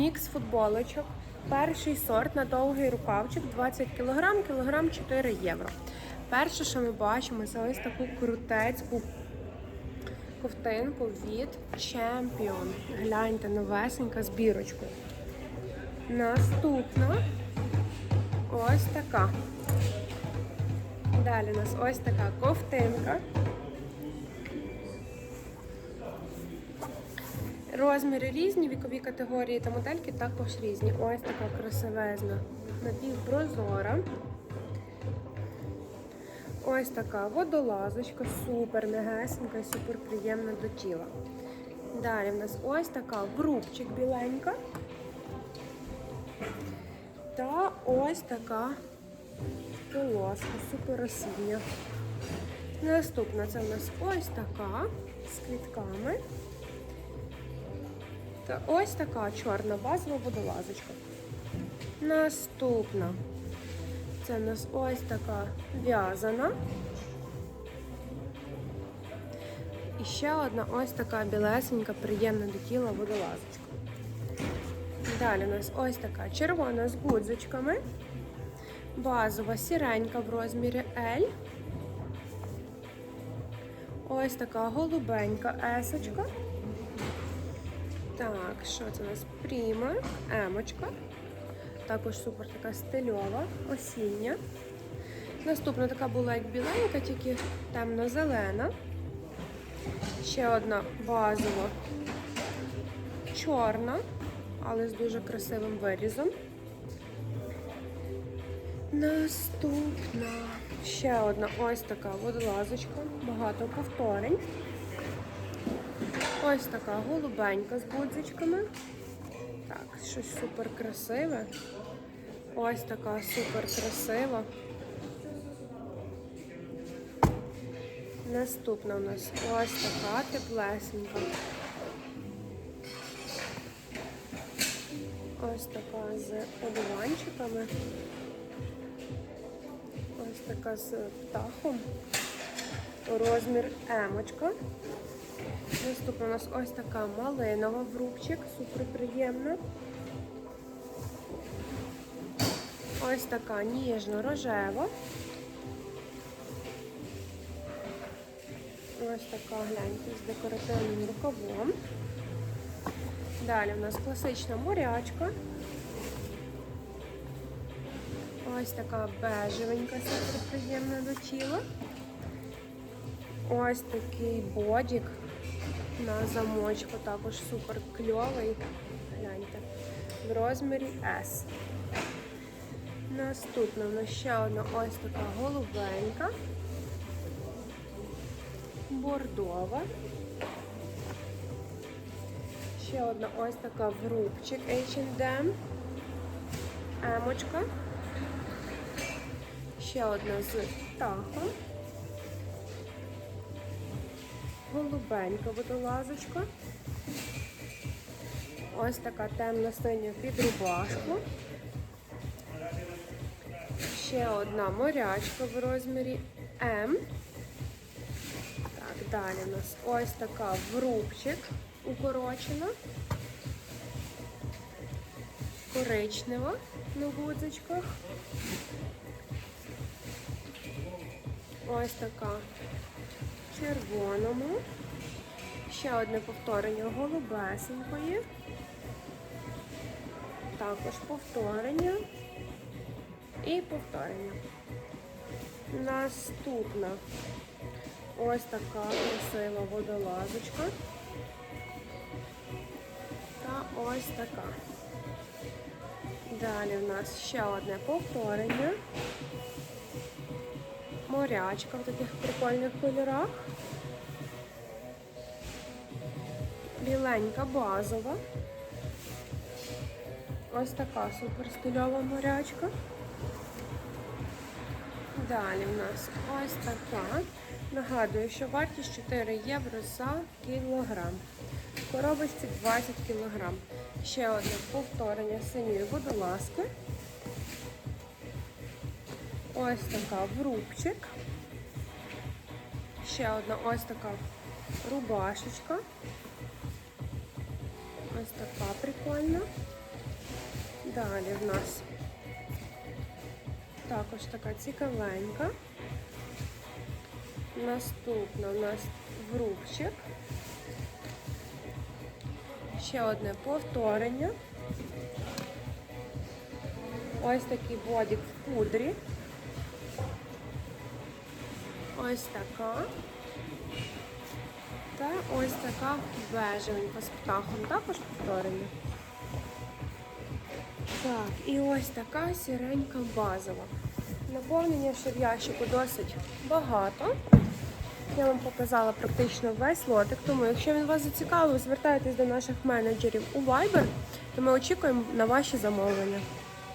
Мікс футболочок. Перший сорт на довгий рукавчик 20 кг, кілограм 4 євро. Перше, що ми бачимо, це ось таку крутецьку ковтинку від Champion. Гляньте, новесенька з бірочкою. Наступна ось така. Далі у нас ось така ковтинка. Розміри різні, вікові категорії та модельки також різні. Ось така красивезна напівпрозора. Ось така водолазочка, супер м'ягесенька і супер приємна до тіла. Далі в нас ось така врубчик біленька. Та ось така полоска, супер осіння. Наступна це в нас ось така з квітками. Та ось така чорна базова водолазочка. Наступна. Це в нас ось така в'язана. І ще одна ось така білесенька, приємна до тіла водолазочка. Далі у нас ось така червона з гудзичками. Базова сіренька в розмірі L. Ось така голубенька есочка. Так, що це у нас? Пріма, емочка. Також супер така стильова, осіння. Наступна така була як біленька, тільки темно-зелена. Ще одна базова чорна, але з дуже красивим вирізом. Наступна. Ще одна ось така водолазочка, багато повторень. Ось така голубенька з гудзичками. Так, щось супер красиве. Ось така супер красива. Наступна у нас ось така теплесенька. Ось така з одуванчиками. Ось така з птахом. Розмір емочка. Наступна у нас ось така малинова врубчик, супер приємна. Ось така ніжно-рожева. Ось така гляньте з декоративним рукавом. Далі у нас класична морячка. Ось така бежевенька, супер приємна до тіла. Ось такий бодік на замочку, також супер кльовий. Гляньте. В розмірі S. Наступна у нас ще одна ось така голубенька. Бордова. Ще одна ось така врубчик H&M. Емочка. Ще одна з птахом. Голубенька водолазочка. Ось така темно синя під рубашку. Ще одна морячка в розмірі М. Так, далі у нас ось така врубчик укорочена. Коричнева на гудзичках. Ось така червоному. Ще одне повторення голубесенької. Також повторення і повторення. Наступна ось така красива водолазочка. Та ось така. Далі в нас ще одне повторення. Морячка в таких прикольних кольорах. Біленька базова. Ось така супер стильова морячка. Далі в нас ось така. Нагадую, що вартість 4 євро за кілограм. В коробочці 20 кілограм. Ще одне повторення синьої водолазки. Ось така врубчик. Ще одна ось така рубашечка. Ось така прикольна. Далі в нас також така цікавенька. Наступна у нас врубчик. Ще одне повторення. Ось такий бодік в пудрі. Ось така. Та ось така бежевенька з птахом. Також повторення. Так, і ось така сіренька базова. Наповнення ще в ящику досить багато. Я вам показала практично весь лотик, тому якщо він вас зацікавив, звертайтесь до наших менеджерів у Viber, то ми очікуємо на ваші замовлення.